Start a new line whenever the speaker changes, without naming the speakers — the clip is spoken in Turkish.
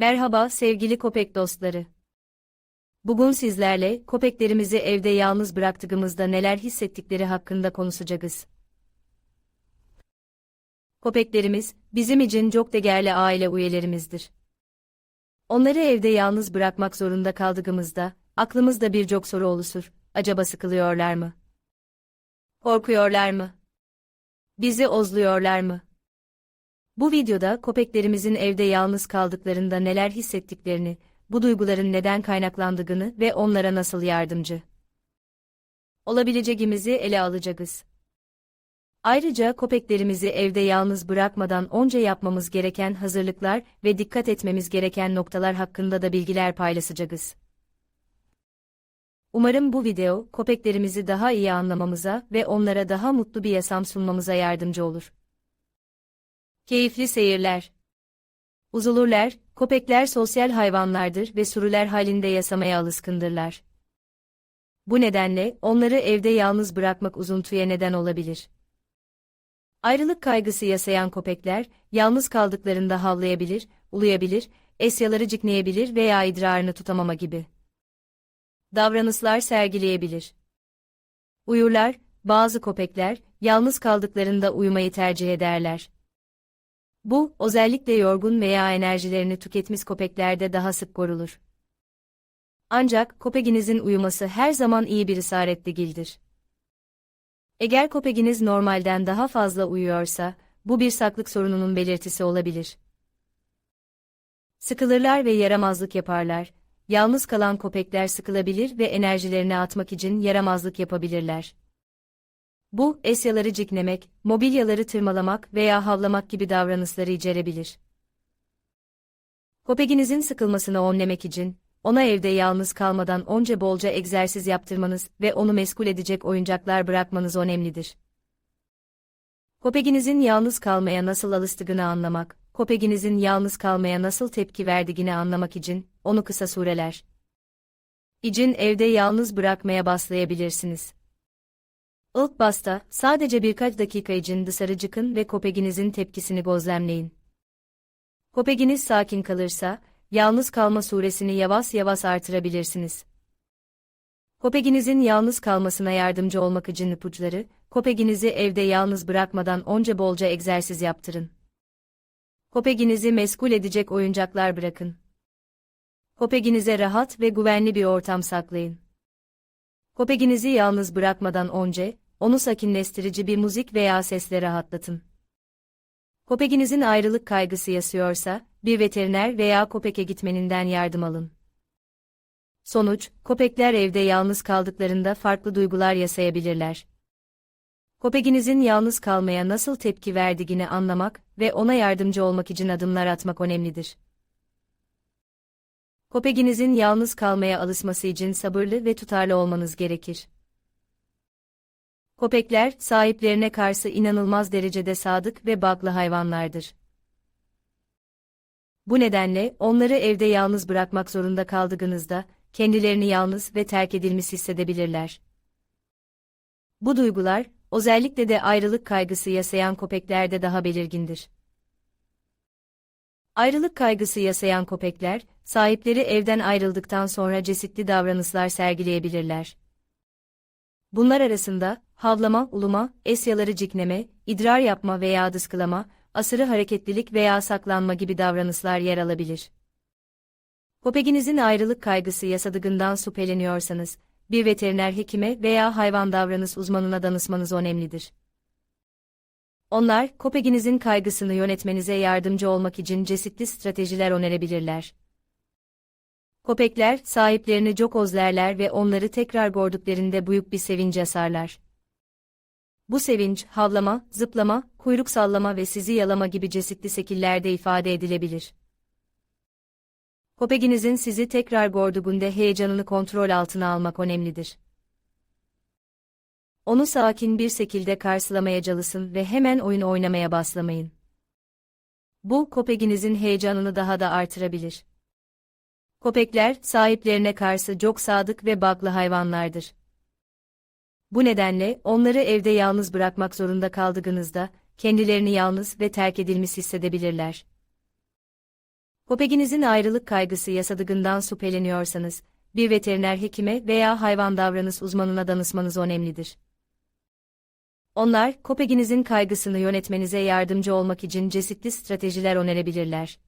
Merhaba sevgili köpek dostları. Bugün sizlerle köpeklerimizi evde yalnız bıraktığımızda neler hissettikleri hakkında konuşacağız. Köpeklerimiz bizim için çok değerli aile üyelerimizdir. Onları evde yalnız bırakmak zorunda kaldığımızda aklımızda birçok soru oluşur. Acaba sıkılıyorlar mı? Korkuyorlar mı? Bizi ozluyorlar mı? Bu videoda köpeklerimizin evde yalnız kaldıklarında neler hissettiklerini, bu duyguların neden kaynaklandığını ve onlara nasıl yardımcı olabileceğimizi ele alacağız. Ayrıca köpeklerimizi evde yalnız bırakmadan onca yapmamız gereken hazırlıklar ve dikkat etmemiz gereken noktalar hakkında da bilgiler paylaşacağız. Umarım bu video köpeklerimizi daha iyi anlamamıza ve onlara daha mutlu bir yaşam sunmamıza yardımcı olur. Keyifli seyirler. Uzulurlar, köpekler sosyal hayvanlardır ve sürüler halinde yaşamaya alışkındırlar. Bu nedenle onları evde yalnız bırakmak uzuntuya neden olabilir. Ayrılık kaygısı yasayan köpekler, yalnız kaldıklarında havlayabilir, uluyabilir, esyaları cikneyebilir veya idrarını tutamama gibi davranışlar sergileyebilir. Uyurlar, bazı köpekler, yalnız kaldıklarında uyumayı tercih ederler. Bu, özellikle yorgun veya enerjilerini tüketmiş köpeklerde daha sık görülür. Ancak köpeğinizin uyuması her zaman iyi bir isaret değildir. Eğer köpeğiniz normalden daha fazla uyuyorsa, bu bir saklık sorununun belirtisi olabilir. Sıkılırlar ve yaramazlık yaparlar. Yalnız kalan köpekler sıkılabilir ve enerjilerini atmak için yaramazlık yapabilirler. Bu, esyaları ciklemek, mobilyaları tırmalamak veya havlamak gibi davranışları içerebilir. Köpeğinizin sıkılmasını önlemek için, ona evde yalnız kalmadan onca bolca egzersiz yaptırmanız ve onu meskul edecek oyuncaklar bırakmanız önemlidir. Köpeğinizin yalnız kalmaya nasıl alıştığını anlamak, köpeğinizin yalnız kalmaya nasıl tepki verdiğini anlamak için, onu kısa süreler için evde yalnız bırakmaya başlayabilirsiniz. İlk basta, sadece birkaç dakika için dışarı çıkın ve köpeğinizin tepkisini gözlemleyin. Köpeğiniz sakin kalırsa, yalnız kalma süresini yavaş yavaş artırabilirsiniz. Köpeğinizin yalnız kalmasına yardımcı olmak için ipuçları, köpeğinizi evde yalnız bırakmadan onca bolca egzersiz yaptırın. Köpeğinizi meskul edecek oyuncaklar bırakın. Köpeğinize rahat ve güvenli bir ortam saklayın. Köpeğinizi yalnız bırakmadan önce, onu sakinleştirici bir müzik veya sesle rahatlatın. Köpeğinizin ayrılık kaygısı yaşıyorsa, bir veteriner veya köpeke gitmeninden yardım alın. Sonuç, köpekler evde yalnız kaldıklarında farklı duygular yaşayabilirler. Köpeğinizin yalnız kalmaya nasıl tepki verdiğini anlamak ve ona yardımcı olmak için adımlar atmak önemlidir. Köpeğinizin yalnız kalmaya alışması için sabırlı ve tutarlı olmanız gerekir. Köpekler, sahiplerine karşı inanılmaz derecede sadık ve baklı hayvanlardır. Bu nedenle, onları evde yalnız bırakmak zorunda kaldığınızda, kendilerini yalnız ve terk edilmiş hissedebilirler. Bu duygular, özellikle de ayrılık kaygısı yaşayan köpeklerde daha belirgindir. Ayrılık kaygısı yaşayan köpekler, sahipleri evden ayrıldıktan sonra cesitli davranışlar sergileyebilirler. Bunlar arasında, havlama, uluma, esyaları cikleme, idrar yapma veya dıskılama, asırı hareketlilik veya saklanma gibi davranışlar yer alabilir. Köpeğinizin ayrılık kaygısı yasadığından şüpheleniyorsanız, bir veteriner hekime veya hayvan davranış uzmanına danışmanız önemlidir. Onlar, köpeğinizin kaygısını yönetmenize yardımcı olmak için çeşitli stratejiler önerebilirler. Köpekler, sahiplerini çok özlerler ve onları tekrar gördüklerinde büyük bir sevinç asarlar. Bu sevinç, havlama, zıplama, kuyruk sallama ve sizi yalama gibi çeşitli şekillerde ifade edilebilir. Köpeğinizin sizi tekrar gördüğünde heyecanını kontrol altına almak önemlidir. Onu sakin bir şekilde karşılamaya çalışın ve hemen oyun oynamaya başlamayın. Bu, köpeğinizin heyecanını daha da artırabilir. Köpekler, sahiplerine karşı çok sadık ve baklı hayvanlardır. Bu nedenle, onları evde yalnız bırakmak zorunda kaldığınızda, kendilerini yalnız ve terk edilmiş hissedebilirler. Köpeğinizin ayrılık kaygısı yasadıgından şüpheleniyorsanız, bir veteriner hekime veya hayvan davranış uzmanına danışmanız önemlidir. Onlar, köpeğinizin kaygısını yönetmenize yardımcı olmak için çeşitli stratejiler önerebilirler.